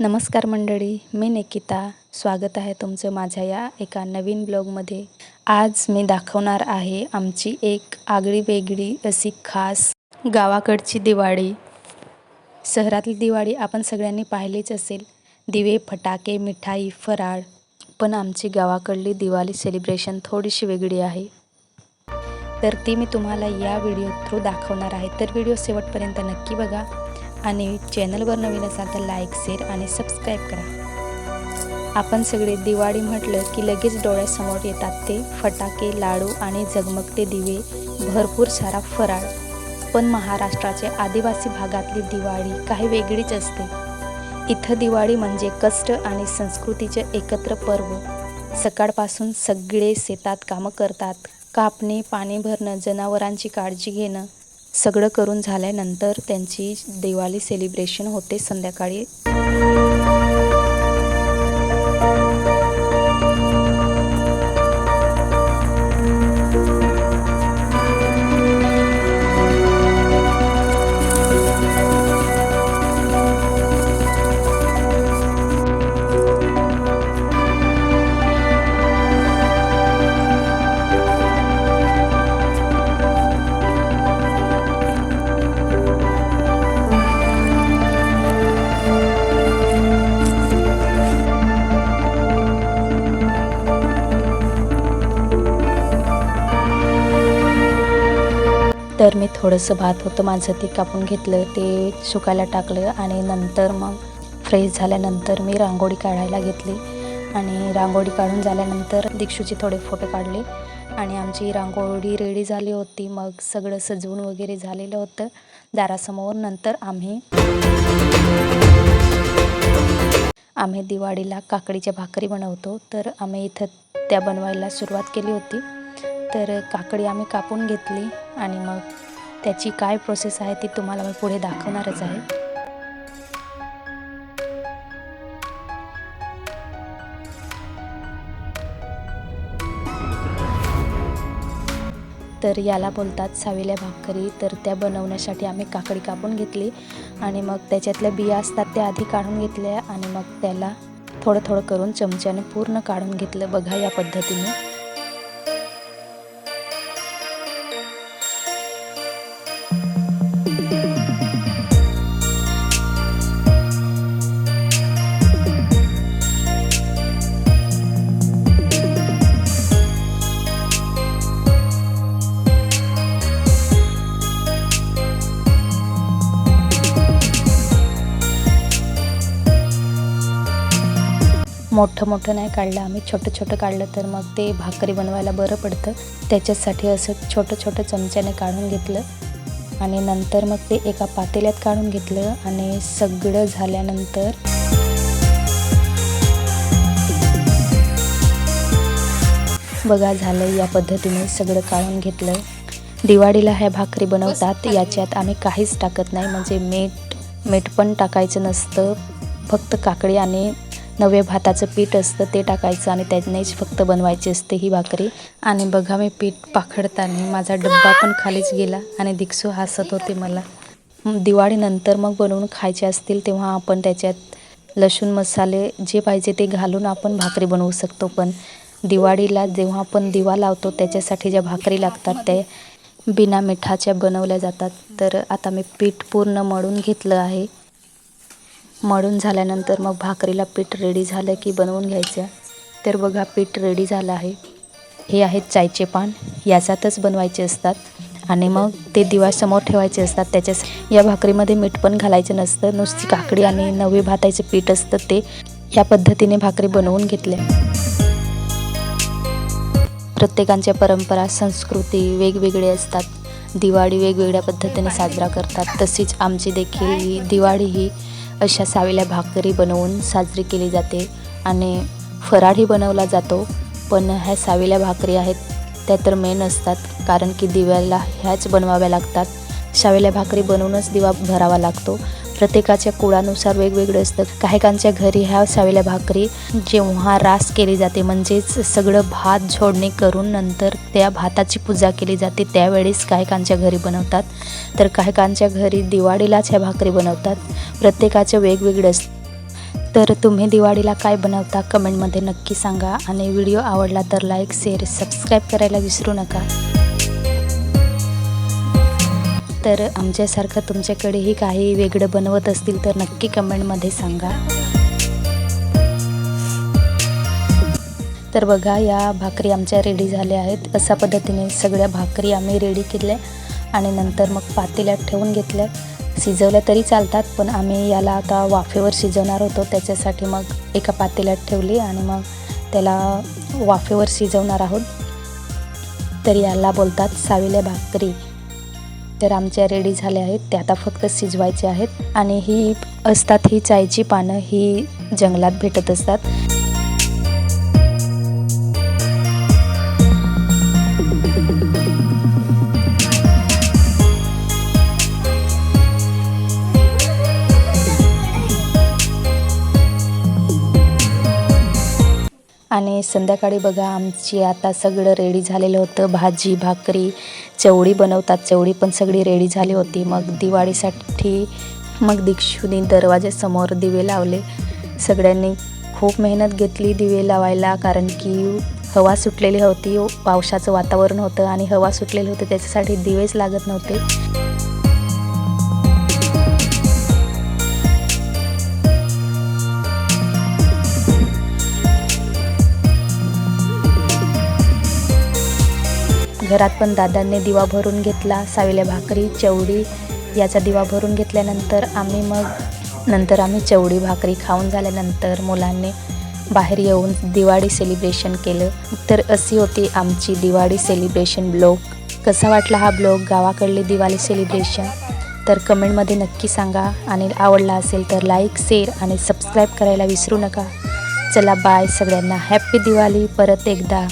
नमस्कार मंडळी मी निकिता. स्वागत आहे तुमचं माझ्या या एका नवीन ब्लॉगमध्ये. आज मी दाखवणार आहे आमची एक आगळी वेगळी अशी खास गावाकडची दिवाळी. शहरातली दिवाळी आपण सगळ्यांनी पाहिलीच असेल. दिवे फटाके मिठाई फराळ. पण आमची गावाकडली दिवाळी सेलिब्रेशन थोडीशी वेगळी आहे. तर ती मी तुम्हाला या व्हिडिओ थ्रू दाखवणार आहे. तर व्हिडिओ शेवटपर्यंत नक्की बघा. आणि चॅनलवर नवीन असाल तर लाईक शेअर आणि सबस्क्राईब करा. आपण सगळे दिवाळी म्हटलं की लगेच डोळ्यासमोर येतात ते फटाके लाडू आणि झगमगते दिवे भरपूर सारा फराळ. पण महाराष्ट्राच्या आदिवासी भागातली दिवाळी काही वेगळीच असते. इथं दिवाळी म्हणजे कष्ट आणि संस्कृतीचे एकत्र पर्व. सकाळपासून सगळे शेतात कामं करतात. कापणे पाणी भरणं जनावरांची काळजी घेणं सगळं करून झाल्यानंतर त्यांची दिवाळी सेलिब्रेशन होते संध्याकाळी. थोडंसं भात होतं माझं ते कापून घेतलं ते सुकायला टाकलं आणि नंतर मग फ्रेश झाल्यानंतर मी रांगोळी काढायला घेतली. आणि रांगोळी काढून झाल्यानंतर दीक्षूचे थोडे फोटो काढले आणि आमची रांगोळी रेडी झाली होती. मग सगळं सजवून वगैरे झालेलं होतं. दारासमोर नंतर आम्ही आम्ही दिवाळीला काकडीच्या भाकरी बनवतो. तर आम्ही इथं त्या बनवायला सुरुवात केली होती. तर काकडी आम्ही कापून घेतली आणि मग त्याची काय प्रोसेस आहे ती तुम्हाला मी पुढे दाखवणारच आहे. तर याला बोलतात साविल्या भाकरी. तर त्या बनवण्यासाठी आम्ही काकडी कापून घेतली आणि मग त्याच्यातल्या बिया असतात त्या आधी काढून घेतल्या आणि मग त्याला थोडं थोडं करून चमच्याने पूर्ण काढून घेतलं. बघा या पद्धतीने. मोठं मोठं नाही काढलं. आम्ही छोटं छोटं काढलं तर मग ते भाकरी बनवायला बरं पडतं. त्याच्यासाठी असं छोटं छोटं चमच्याने काढून घेतलं. आणि नंतर मग ते एका पातेल्यात काढून घेतलं आणि सगळं झाल्यानंतर बघा झालं या पद्धतीने सगळं काढून घेतलं. दिवाळीला ह्या भाकरी बनवतात याच्यात आम्ही काहीच टाकत नाही. म्हणजे मीठ मीठ पण टाकायचं नसतं. फक्त काकडी आणि नवे भाताचं पीठ असतं ते टाकायचं आणि त्यानेच फक्त बनवायची असते ही भाकरी. आणि बघा मी पीठ पाखडताना माझा डब्बा पण खालीच गेला आणि दिक्सू हसत होते मला. दिवाळीनंतर मग बनवून खायचे असतील तेव्हा आपण त्याच्यात लसूण मसाले जे पाहिजे ते घालून आपण भाकरी बनवू शकतो. पण दिवाळीला जेव्हा आपण दिवा लावतो त्याच्यासाठी ज्या भाकरी लागतात त्या बिना मिठाच्या बनवल्या जातात. तर आता मी पीठ पूर्ण मळून घेतलं आहे. मळून झाल्यानंतर मग भाकरीला पीठ रेडी झालं की बनवून घ्यायचं. तर बघा पीठ रेडी झालं आहे. हे आहेत चायचे पान. याच्यातच बनवायचे असतात. आणि मग ते दिवासमोर ठेवायचे असतात. त्याच्या या भाकरीमध्ये मीठ पण घालायचं नसतं. नुसती काकडी आणि नवे भाताचे पीठ असतं ते. या पद्धतीने भाकरी बनवून घेतले प्रत्येकांच्या परंपरा संस्कृती वेगवेगळे असतात. दिवाळी वेगवेगळ्या पद्धतीने साजरा करतात. तशीच आमची देखील ही दिवाळी ही अशा सावेल्या भाकरी बनवून साजरी केली जाते आणि फराळही बनवला जातो. पण ह्या सावेल्या भाकरी आहेत त्या तर मेन असतात कारण की दिव्याला ह्याच बनवाव्या लागतात. सावेल्या भाकरी बनवूनच दिवा भरावा लागतो. प्रत्येकाच्या कुळानुसार वेगवेगळं असतं. काहीकांच्या घरी ह्या सावेल्या भाकरी जेव्हा रास केली जाते म्हणजेच सगळं भात झोडणी करून नंतर त्या भाताची पूजा केली जाते त्यावेळेस काहीकांच्या घरी बनवतात. तर काहीकांच्या घरी दिवाळीलाच ह्या भाकरी बनवतात. प्रत्येकाचं वेगवेगळं असतं. तर तुम्ही दिवाळीला काय बनवता कमेंटमध्ये नक्की सांगा. आणि व्हिडिओ आवडला तर लाईक शेअर सबस्क्राईब करायला विसरू नका. तर आमच्यासारखं तुमच्याकडेही काही वेगळं बनवत असतील तर नक्की कमेंटमध्ये सांगा. तर बघा या भाकरी आमच्या रेडी झाल्या आहेत. अशा पद्धतीने सगळ्या भाकरी आम्ही रेडी केल्या आणि नंतर मग पातेल्यात ठेवून घेतल्या. शिजवल्या तरी चालतात पण आम्ही याला आता वाफेवर शिजवणार होतो. त्याच्यासाठी मग एका पातेल्यात ठेवली आणि मग त्याला वाफेवर शिजवणार आहोत. तर याला बोलतात साविल्या भाकरी. तर आमच्या रेडी झाल्या आहेत. त्या आता फक्त शिजवायचे आहेत आणि ही असतात ही चायची पानं ही जंगलात भेटत असतात. आणि संध्याकाळी बघा आमची आता सगळं रेडी झालेलं होतं. भाजी भाकरी चवळी बनवतात. चवळी पण सगळी रेडी झाली होती. मग दिवाळीसाठी मग दीक्षुनी दरवाज्यासमोर दिवे लावले. सगळ्यांनी खूप मेहनत घेतली दिवे लावायला कारण की हवा सुटलेली होती. पावसाचं वातावरण होतं आणि हवा सुटलेली होती. त्याच्यासाठी दिवेच लागत नव्हते. घरात पण दादांनी दिवा भरून घेतला साविल्या भाकरी चवडी याचा दिवा भरून घेतल्यानंतर आम्ही मग नंतर आम्ही चवडी भाकरी खाऊन झाल्यानंतर मुलांनी बाहेर येऊन दिवाळी सेलिब्रेशन केलं. तर अशी होती आमची दिवाळी सेलिब्रेशन ब्लॉग कसा वाटला हा ब्लॉग गावाकडली दिवाळी सेलिब्रेशन तर कमेंटमध्ये नक्की सांगा. आणि आवडला असेल तर लाईक शेअर आणि सबस्क्राईब करायला विसरू नका. चला बाय सगळ्यांना. हॅप्पी दिवाळी. परत एकदा.